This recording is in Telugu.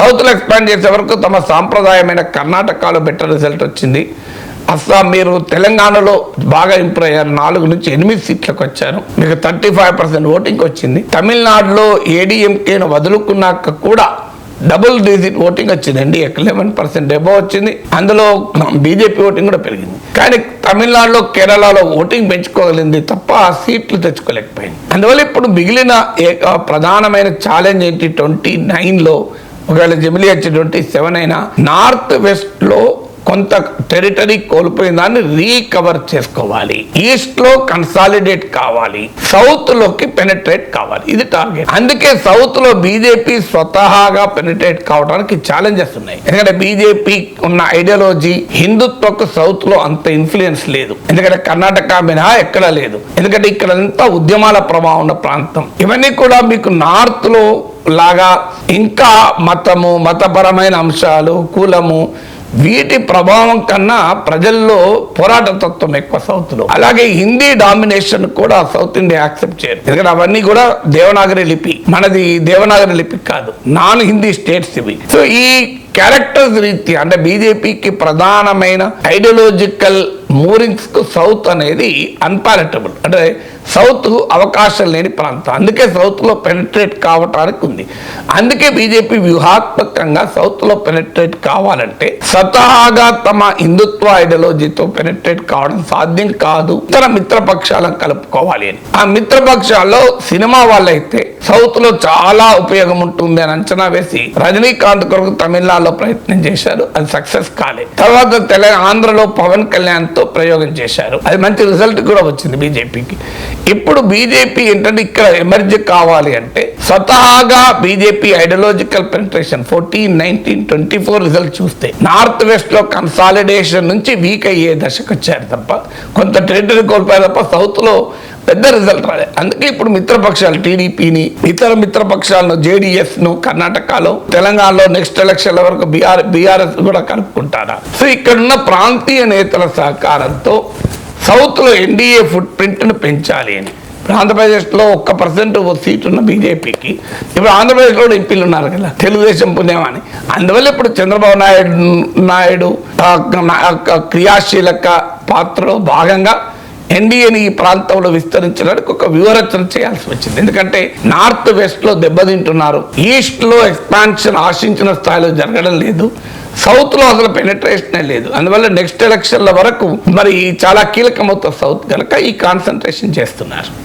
సౌత్లో ఎక్స్పాండ్ చేసే వరకు తమ సాంప్రదాయమైన కర్ణాటకలో బెటర్ రిజల్ట్ వచ్చింది. అస్సాం మీరు తెలంగాణలో బాగా ఇంప్రూవ్ అయ్యారు. నాలుగు నుంచి ఎనిమిది సీట్లకు వచ్చారు. మీకు థర్టీ ఫైవ్ పర్సెంట్ ఓటింగ్ వచ్చింది. తమిళనాడులో ఏడీఎంకేను వదులుకున్నాక కూడా డబుల్ డిజిట్ ఓటింగ్ వచ్చింది. ఎన్డీఏకి లెవెన్ పర్సెంట్ ఎబో వచ్చింది. అందులో బీజేపీ ఓటింగ్ కూడా పెరిగింది. కానీ తమిళనాడులో కేరళలో ఓటింగ్ పెంచుకోగలిగింది తప్ప ఆ సీట్లు తెచ్చుకోలేకపోయింది. అందువల్ల ఇప్పుడు మిగిలిన ప్రధానమైన ఛాలెంజ్ ఏంటి? ట్వంటీ నైన్లో ఒకవేళ జమిలీ వచ్చేటువంటి ట్వంటీ సెవెన్ అయినా నార్త్ వెస్ట్లో కొంత టెరిటరీ కోల్పోయిన దాన్ని రీకవర్ చేసుకోవాలి. ఈస్ట్లో కన్సాలిడేట్ కావాలి. సౌత్లోకి పెనట్రేట్ కావాలి. ఇది టార్గెట్ అందుకే సౌత్లో బీజేపీ స్వతహాగా పెనట్రేట్ కావడానికి ఛాలెంజెస్ ఉన్నాయి. ఎందుకంటే బీజేపీ ఉన్న ఐడియాలజీ హిందుత్వకు సౌత్లో అంత ఇన్ఫ్లుయెన్స్ లేదు. ఎందుకంటే కర్ణాటక మినహా ఎక్కడ లేదు. ఎందుకంటే ఇక్కడ అంతా ఉద్యమాల ప్రభావం ఉన్న ప్రాంతం. ఇవన్నీ కూడా మీకు నార్త్లో లాగా ఇంకా మతము మతపరమైన అంశాలు కులము వీటి ప్రభావం కన్నా ప్రజల్లో పోరాట తత్వం ఎక్కువ సౌత్లో అలాగే హిందీ డామినేషన్ కూడా సౌత్ ఇండియా యాక్సెప్ట్ చేయరు ఎందుకంటే అవన్నీ కూడా దేవనాగరి లిపి. మనది దేవనాగరి లిపి కాదు. నాన్ హిందీ స్టేట్స్ ఇవి. సో ఈ క్యారెక్టర్స్ రీత్యా అంటే బీజేపీకి ప్రధానమైన ఐడియాలజికల్ మూరింగ్స్ సౌత్ అనేది అన్పాలటబుల్ అంటే సౌత్ అవకాశం లేని ప్రాంతం. అందుకే సౌత్లో పెనట్రేట్ కావటానికి ఉంది. అందుకే బీజేపీ వ్యూహాత్మకంగా సౌత్లో పెనట్రేట్ కావాలంటే స్వతహాగా తమ హిందుత్వ ఐడియాలజీతో పెనట్రేట్ కావడం సాధ్యం కాదు. ఇతర మిత్రపక్షాలను కలుపుకోవాలి అని. ఆ మిత్రపక్షాల్లో సినిమా వాళ్ళైతే సౌత్లో చాలా ఉపయోగం ఉంటుంది అని అంచనా వేసి రజనీకాంత్ కొరకు తమిళనాడులో ప్రయత్నం చేశారు. అది సక్సెస్ కాలేదు తర్వాత తెలంగాణ ఆంధ్రలో పవన్ కళ్యాణ్తో ప్రయోగం చేశారు. అది మంచి రిజల్ట్ కూడా వచ్చింది బీజేపీకి. ఇప్పుడు బీజేపీ ఏంటంటే ఇక్కడ ఎమర్జ్ కావాలి అంటే స్వతహాగా BJP ideological penetration fourteen nineteen twenty four result చూస్తే నార్త్ వెస్ట్లో కన్సాలిడేషన్ నుంచి వీక్ అయ్యే దశకు వచ్చారు తప్ప కొంత టెరిటరీ కోల్పోయారు తప్ప సౌత్లో పెద్ద రిజల్ట్ రాలేదు అందుకే ఇప్పుడు మిత్రపక్షాలు టీడీపీని ఇతర మిత్రపక్షాలను జేడీఎస్ను కర్ణాటకలో తెలంగాణలో నెక్స్ట్ ఎలక్షన్ల వరకు బీఆర్ బీఆర్ఎస్ కూడా కలుపుకుంటారా? సో ఇక్కడున్న ప్రాంతీయ నేతల సహకారంతో సౌత్లో ఎన్డీఏ ఫుట్ ప్రింట్ను పెంచాలి అని. ఇప్పుడు ఆంధ్రప్రదేశ్లో ఒక్క పర్సెంట్ సీట్ ఉన్న బీజేపీకి. ఇప్పుడు ఆంధ్రప్రదేశ్లో కూడా ఎంపీలు ఉన్నారు కదా తెలుగుదేశం పుణ్యమని. అందువల్ల ఇప్పుడు చంద్రబాబు నాయుడు నాయుడు క్రియాశీలక పాత్రలో భాగంగా ఎన్డీఏని ఈ ప్రాంతంలో విస్తరించడానికి ఒక వ్యూహరచన చేయాల్సి వచ్చింది. ఎందుకంటే నార్త్ వెస్ట్లో దెబ్బతింటున్నారు. ఈస్ట్లో ఎక్స్పాన్షన్ ఆశించిన స్థాయిలో జరగడం లేదు. సౌత్లో అసలు పెనిట్రేషనే లేదు. అందువల్ల నెక్స్ట్ ఎలక్షన్ల వరకు మరి చాలా కీలకమవుతుంది సౌత్ కనుక ఈ కాన్సన్ట్రేషన్ చేస్తున్నారు.